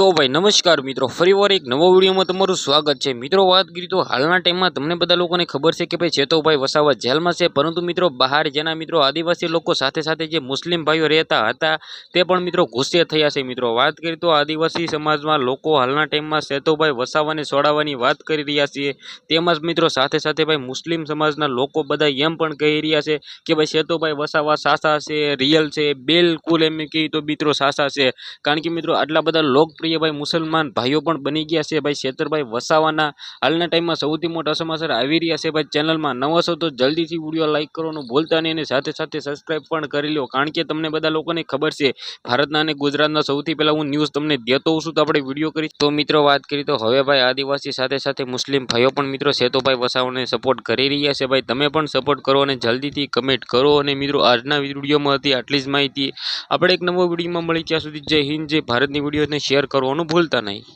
તો ભાઈ નમસ્કાર મિત્રો ફરીવાર એક નવો વિડીયોમાં તમારું સ્વાગત છે. મિત્રો, વાત કરી તો હાલના ટાઈમમાં તમને બધા લોકોને ખબર છે કે ભાઈ જેતોભાઈ વસાવા જેલમાં છે. પરંતુ મિત્રો, બહાર જેના મિત્રો આદિવાસી લોકો સાથે સાથે જે મુસ્લિમ ભાઈઓ રહેતા હતા, તે પણ મિત્રો ગુસ્સે થયા છે. મિત્રો, વાત કરી તો આદિવાસી સમાજમાં લોકો હાલના ટાઈમમાં સેતોભાઈ વસાવાને છોડાવવાની વાત કરી રહ્યા છીએ તેમજ મિત્રો, સાથે સાથે ભાઈ મુસ્લિમ સમાજના લોકો બધા એમ પણ કહી રહ્યા છે કે ભાઈ શેતોભાઈ વસાવા સાસા છે, રિયલ છે, બિલકુલ એમ કહી તો મિત્રો સાસા છે. કારણ કે મિત્રો, આટલા બધા લોકપ્રિય ભાઈ મુસલમાન ભાઈઓ પણ બની ગયા છે. ભાઈ શેતરભાઈ વસાવાના હાલના ટાઈમમાં સૌથી મોટા સમાચાર આવી રહ્યા છે. ભાઈ ચેનલમાં નવા છો તો જલ્દીથી વીડિયો લાઇક કરવાનું ભૂલતા નહીં અને સાથે સાથે સબસ્ક્રાઈબ પણ કરી લો કારણ કે તમને બધા લોકોને ખબર છે, ભારતના અને ગુજરાતના સૌથી પહેલાં હું ન્યૂઝ તમને દેતો છું તો આપણે વીડિયો કરી. તો મિત્રો વાત કરી તો હવે ભાઈ આદિવાસી સાથે સાથે મુસ્લિમ ભાઈઓ પણ મિત્રો સેતુભાઈ વસાવાને સપોર્ટ કરી રહ્યા છે. ભાઈ તમે પણ સપોર્ટ કરો અને જલ્દીથી કમેન્ટ કરો. અને મિત્રો આજના વિડીયોમાં હતી આટલી જ માહિતી. આપણે એક નવો વિડીયોમાં મળી ત્યાં સુધી જય હિન્દ, જય ભારતની વિડીયોને શેર કરવાનું ભૂલતા નહીં.